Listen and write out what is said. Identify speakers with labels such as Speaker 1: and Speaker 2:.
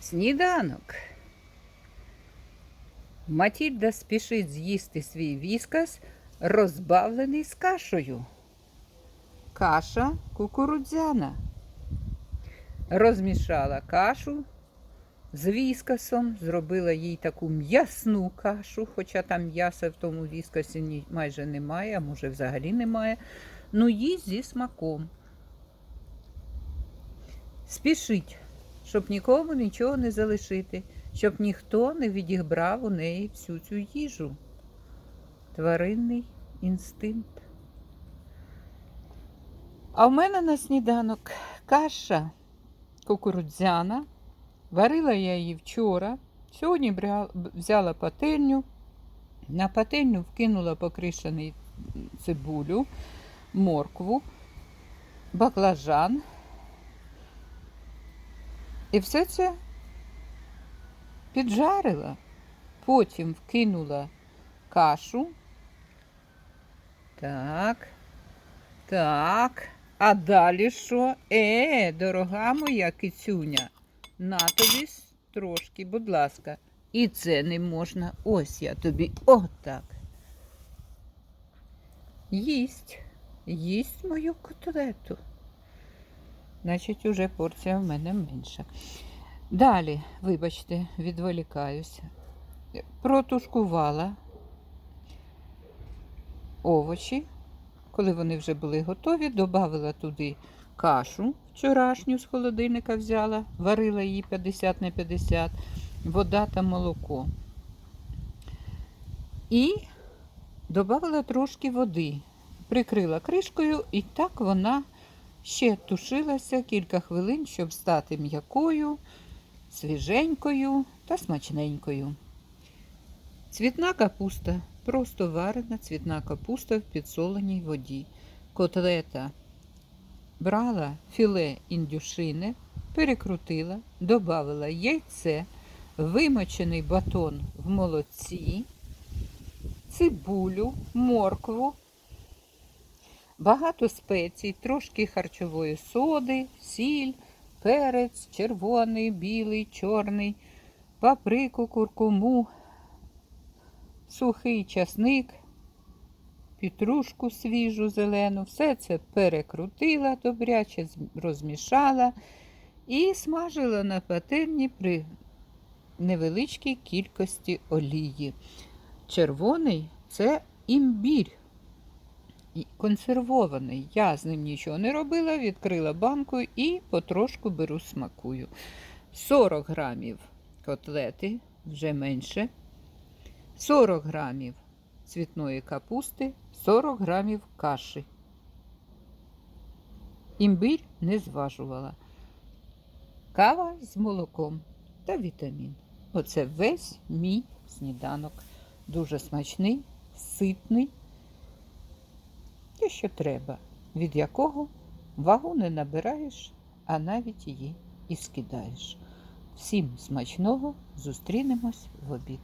Speaker 1: Сніданок. Матільда спішить з'їсти свій віскас, розбавлений з кашею. Каша кукурудзяна. Розмішала кашу з віскасом, зробила їй таку м'ясну кашу, хоча там м'яса в тому віскасі майже немає, а може взагалі немає. Ну, їсть зі смаком. Спішить, щоб нікому нічого не залишити, щоб ніхто не відібрав у неї всю цю їжу. Тваринний інстинкт. А в мене на сніданок каша кукурудзяна. Варила я її вчора. Сьогодні взяла пательню. На пательню вкинула покришений цибулю, моркву, баклажан. І все це піджарила. Потім вкинула кашу. Так. Так. А далі що? Е, дорога моя кицюня, на тобі трошки, будь ласка. І це не можна. Ось я тобі. Отак. Їсть. Їсть мою котлету. Значить, уже порція в мене менша. Далі, вибачте, відволікаюся. Протушкувала овочі. Коли вони вже були готові, додавила туди кашу вчорашню з холодильника взяла, варила її 50 на 50, вода та молоко. І додавала трошки води, прикрила кришкою, і так вона ще тушилася кілька хвилин, щоб стати м'якою, свіженькою та смачненькою. Цвітна капуста, просто варена цвітна капуста в підсоленій воді. Котлета брала філе індюшини, перекрутила, додавала яйце, вимочений батон в молоці, цибулю, моркву, багато спецій, трошки харчової соди, сіль, перець, червоний, білий, чорний, паприку, куркуму, сухий часник, петрушку свіжу зелену, все це перекрутила, добряче розмішала і смажила на пательні при невеличкій кількості олії. Червоний це імбір. Консервований. Я з ним нічого не робила, відкрила банку і потрошку беру смакую. 40 грамів котлети, вже менше. 40 грамів цвітної капусти, 40 грамів каші. Імбирь не зважувала. Кава з молоком та вітамін. Оце весь мій сніданок. Дуже смачний, ситний. Що треба, від якого вагу не набираєш, а навіть її і скидаєш. Всім смачного зустрінемось в обід.